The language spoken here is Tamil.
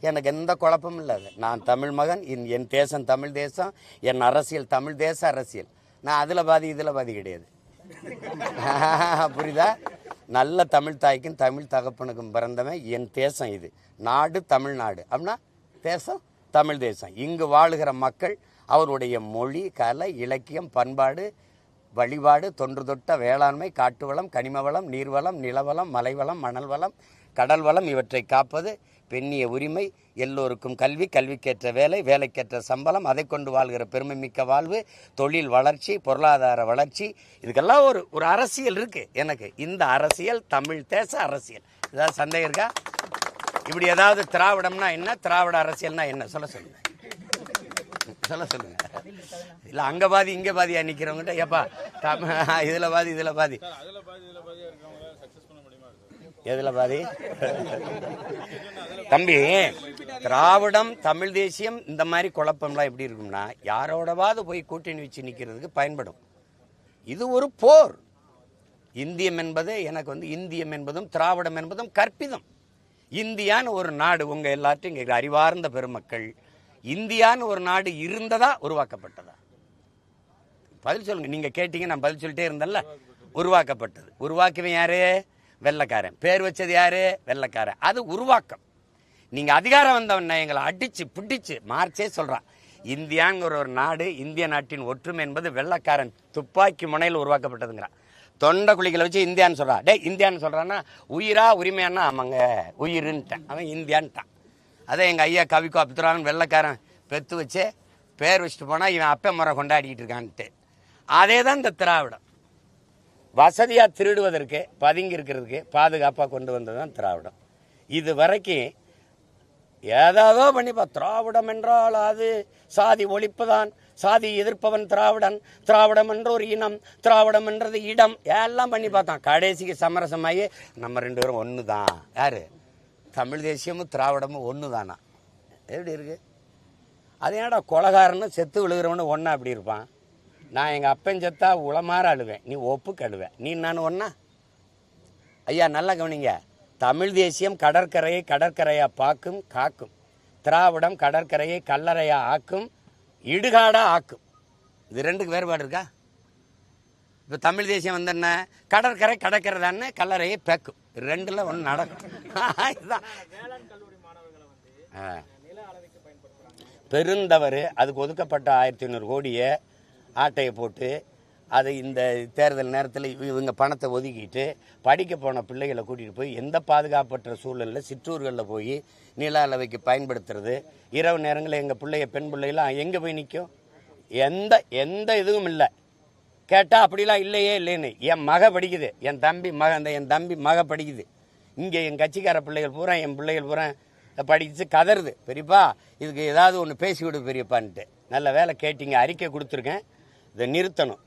எனக்கு எந்த குழப்பமும் இல்லை நான் தமிழ் மகன் என் தேசம் தமிழ் தேசம் என் அரசியல் தமிழ் தேச அரசியல். நான் அதில் பாதி இதில் பாதி கிடையாது. புரியுதா? நல்ல தமிழ் தாய்க்கும் தமிழ் தகப்பனுக்கும் பிறந்தவன் என் தேசம் இது. நாடு தமிழ்நாடு. அப்படின்னா தேசம் தமிழ் தேசம். இங்கு வாழுகிற மக்கள் அவருடைய மொழி கலை இலக்கியம் பண்பாடு வழிபாடு தொன்று தொட்ட வேளாண்மை காட்டு வளம் கனிம வளம் நீர்வளம் நிலவளம் மலைவளம் மணல் வளம் கடல் வளம் இவற்றை காப்பது பெண்ணிய உரிமை எல்லோருக்கும் கல்வி கல்விக்கேற்ற வேலை வேலைக்கேற்ற சம்பளம் அதை கொண்டு வாழ்கிற பெருமை மிக்க வாழ்வு தொழில் வளர்ச்சி பொருளாதார வளர்ச்சி இதுக்கெல்லாம் ஒரு ஒரு அரசியல் இருக்கு. எனக்கு இந்த அரசியல் தமிழ் தேச அரசியல். ஏதாவது சந்தேகம் இருக்கா? இப்படி ஏதாவது திராவிடம்னா என்ன? திராவிட அரசியல்னா என்ன? சொல்ல சொல்லுங்க. சொல்ல சொல்லுங்க. இல்ல அங்க பாதி இங்க பாதியா நிக்கிறவங்ககிட்ட ஏப்பா தம- இதுல பாதி இதுல பாதி. எதுல பாதி? தம்பி திராவிடம் தமிழ் தேசியம் இந்த மாதிரி குழப்பம்லாம் எப்படி இருக்கும்னா யாரோடவாது போய் கூட்டணி வச்சு நிற்கிறதுக்கு பயன்படும். இது ஒரு போர். இந்தியம் என்பது எனக்கு வந்து இந்தியம் என்பதும் திராவிடம் என்பதும் கற்பிதம். இந்தியான்னு ஒரு நாடு உங்கள் எல்லாத்தையும் இங்கே அறிவார்ந்த பெருமக்கள் இந்தியான்னு ஒரு நாடு இருந்ததா உருவாக்கப்பட்டதா? பதில் சொல்லுங்க நீங்கள் கேட்டீங்க நான் பதில் சொல்லிட்டே இருந்தேன்ல. உருவாக்கப்பட்டது. உருவாக்குவேன் யாரு? வெள்ளக்காரன். பேர் வச்சது யாரு? வெள்ளக்காரன். அது உருவாக்கம். நீங்க அதிகாரம் வந்தவன எங்களை அடிச்சு பிடிச்சு மார்ச்சே சொல்றான். இந்தியாங்கிற ஒரு நாடு இந்திய நாட்டின் ஒற்றுமை என்பது வெள்ளைக்காரன் துப்பாக்கி முனையில் உருவாக்கப்பட்டதுங்கிறான். தொண்டை குழிகளை வச்சு இந்தியான்னு சொல்றான். டே இந்தியான்னு சொல்றான்னா உயிரா உரிமையானா ஆமாங்க உயிருன்ட்டான். அவன் இந்தியான்ட்டான். அதே எங்கள் ஐயா கவிக்கோ அப்துரான் வெள்ளைக்காரன் பெத்து வச்சு பேர் வச்சுட்டு போனால் இவன் அப்ப முறை கொண்டாடிக்கிட்டு இருக்கான்ட்டு. அதே தான் இந்த திராவிடம். வசதியாக திருடுவதற்கு பதுங்கி இருக்கிறதுக்கு பாதுகாப்பாக கொண்டு வந்தது தான் திராவிடம். இது வரைக்கும் ஏதாவதோ பண்ணிப்பா. திராவிடம் என்றால் அது சாதி ஒழிப்புதான். சாதி எதிர்ப்பவன் திராவிடன். திராவிடம் என்ற ஒரு இனம் திராவிடம் என்றது இடம். எல்லாம் பண்ணி பார்த்தான். கடைசிக்கு சமரசமாகி நம்ம ரெண்டு பேரும் ஒன்று தான் யாரு? தமிழ் தேசியமும் திராவிடமும் ஒன்று தானா எப்படி இருக்கு? அது ஏன்டா கொலகாரன்னு செத்து விழுகிறவனு ஒன்றா அப்படி இருப்பான்? நான் எங்கள் அப்பன் செத்தா உளமாற அழுவேன். நீ ஒப்புக்கு அழுவேன் நீ நான் ஒன்றா ஐயா நல்லா கவனிங்க. தமிழ் தேசியம் கடற்கரையை கடற்கரையாக பார்க்கும் காக்கும். திராவிடம் கடற்கரையை கல்லறையாக ஆக்கும் இடுகாடாக ஆக்கும். இது ரெண்டுக்கு வேறுபாடு இருக்கா? இப்போ தமிழ் தேசியம் வந்து கடற்கரை கடற்கரை தானே கல்லறையை பேக்கும். ரெண்டில் ஒன்று நடக்கும். இதுதான். பெருந்தவர் அதுக்கு ஒதுக்கப்பட்ட ஆயிரத்தி ஐநூறு கோடியை ஆட்டையை போட்டு அதை இந்த தேர்தல் நேரத்தில் இவங்க பணத்தை ஒதுக்கிட்டு படிக்க போன பிள்ளைகளை கூட்டிகிட்டு போய் எந்த பாதுகாப்பற்ற சூழலில் சிற்றூர்களில் போய் நில அளவைக்கு பயன்படுத்துறது? இரவு நேரங்களில் எங்கள் பிள்ளைய பெண் பிள்ளைகளாம் எங்கே போய் நிற்கும் எந்த எந்த இதுவும் இல்லை. கேட்டால் அப்படிலாம் இல்லையே இல்லைன்னு. என் மக படிக்குது. என் தம்பி மக அந்த என் தம்பி மக படிக்குது. இங்கே என் கட்சிக்கார பிள்ளைகள் பூரா என் பிள்ளைகள் பூரா படிச்சு கதறுது. பெரியப்பா இதுக்கு ஏதாவது ஒன்று பேசி விடு பெரியப்பான்ட்டு. நல்ல வேலை கேட்டிங்க அறிக்கை கொடுத்துருக்கேன். இதை நிறுத்தணும்.